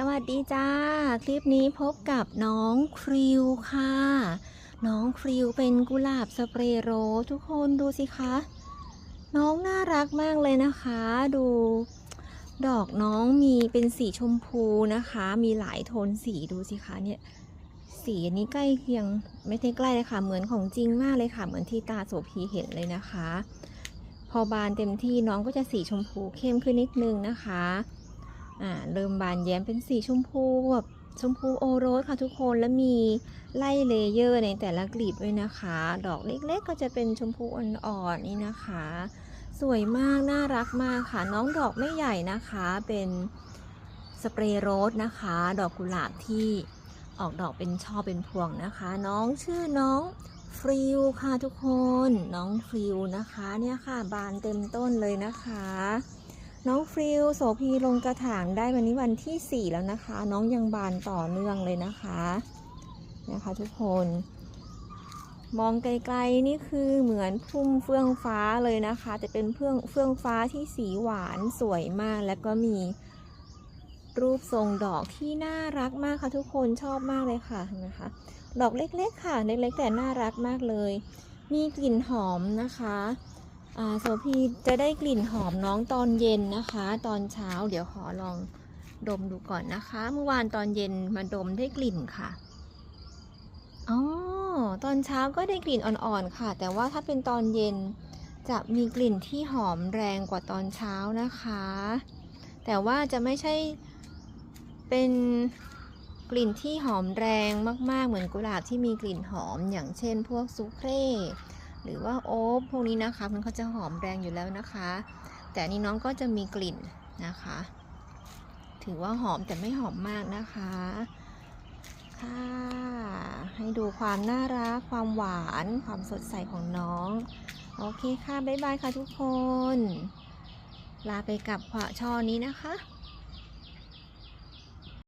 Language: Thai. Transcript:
สวัสดีจ้า คลิปนี้พบกับน้องคริวค่ะ น้องคริวเป็นกุหลาบสเปรย์โรสทุกคนดูสิคะ น้องน่ารักมากเลยนะคะ ดู ดอกน้องมีเป็นสีชมพูนะคะ มีหลายโทนสีดูสิคะเนี่ย สีอันนี้ใกล้เคียงไม่ใช่ใกล้เลยค่ะ เหมือนของจริงมากเลยค่ะ เหมือนที่ตาโสพีเห็นเลยนะคะ พอบานเต็มที่น้องก็จะสีชมพูเข้มขึ้นนิดนึงนะคะ อ่าเริ่มบานแย้มเป็นสีชมพูแบบชมพูโอโรสค่ะทุกคนแล้วมีไล่เลเยอร์ในแต่ละกลีบด้วยนะคะ ดอกเล็กๆก็จะเป็นชมพูอ่อนๆนี่นะคะ สวยมากน่ารักมากค่ะ น้องดอกไม่ใหญ่นะคะเป็นสเปรย์โรสนะคะ ดอกกุหลาบที่ออกดอกเป็นช่อเป็นพวงนะคะ น้องชื่อน้องฟริวค่ะทุกคนน้องฟริวนะคะเนี่ยค่ะบานเต็มต้นเลยนะคะ น้องฟริลโสพีลงกระถางได้วันนี้วันที่ 4 แล้วนะคะ น้องยังบานต่อเนื่องเลยนะคะนะคะทุกคน มองไกลๆนี่คือเหมือนพุ่มเฟื่องฟ้าเลยนะคะแต่เป็นเฟื่องเฟื่องฟ้าที่สีหวานสวยมาก แล้วก็มีรูปทรงดอกที่น่ารักมากค่ะทุกคนชอบมากเลยค่ะนไหมคะ ดอกเล็กๆค่ะเล็กๆแต่น่ารักมากเลย มีกลิ่นหอมนะคะ โสพีจะได้กลิ่นหอมน้องตอนเย็นนะคะ ตอนเช้าเดี๋ยวขอลองดมดูก่อนนะคะ เมื่อวานตอนเย็นมาดมได้กลิ่นค่ะอ๋อตอนเช้าก็ได้กลิ่นอ่อนๆค่ะ แต่ว่าถ้าเป็นตอนเย็นจะมีกลิ่นที่หอมแรงกว่าตอนเช้านะคะ แต่ว่าจะไม่ใช่เป็นกลิ่นที่หอมแรงมากๆ เหมือนกุหลาบที่มีกลิ่นหอมอย่างเช่นพวกซูเฟ่ หรือว่าโอ๊บพวกนี้นะคะมันเขาจะหอมแรงอยู่แล้วนะคะ แต่นี้น้องก็จะมีกลิ่นนะคะ ถือว่าหอมแต่ไม่หอมมากนะคะค่ะให้ดูความน่ารักความหวานความสดใสของน้อง โอเคค่ะ บ๊ายบายค่ะทุกคน ลาไปกับขวาช่อนี้นะคะ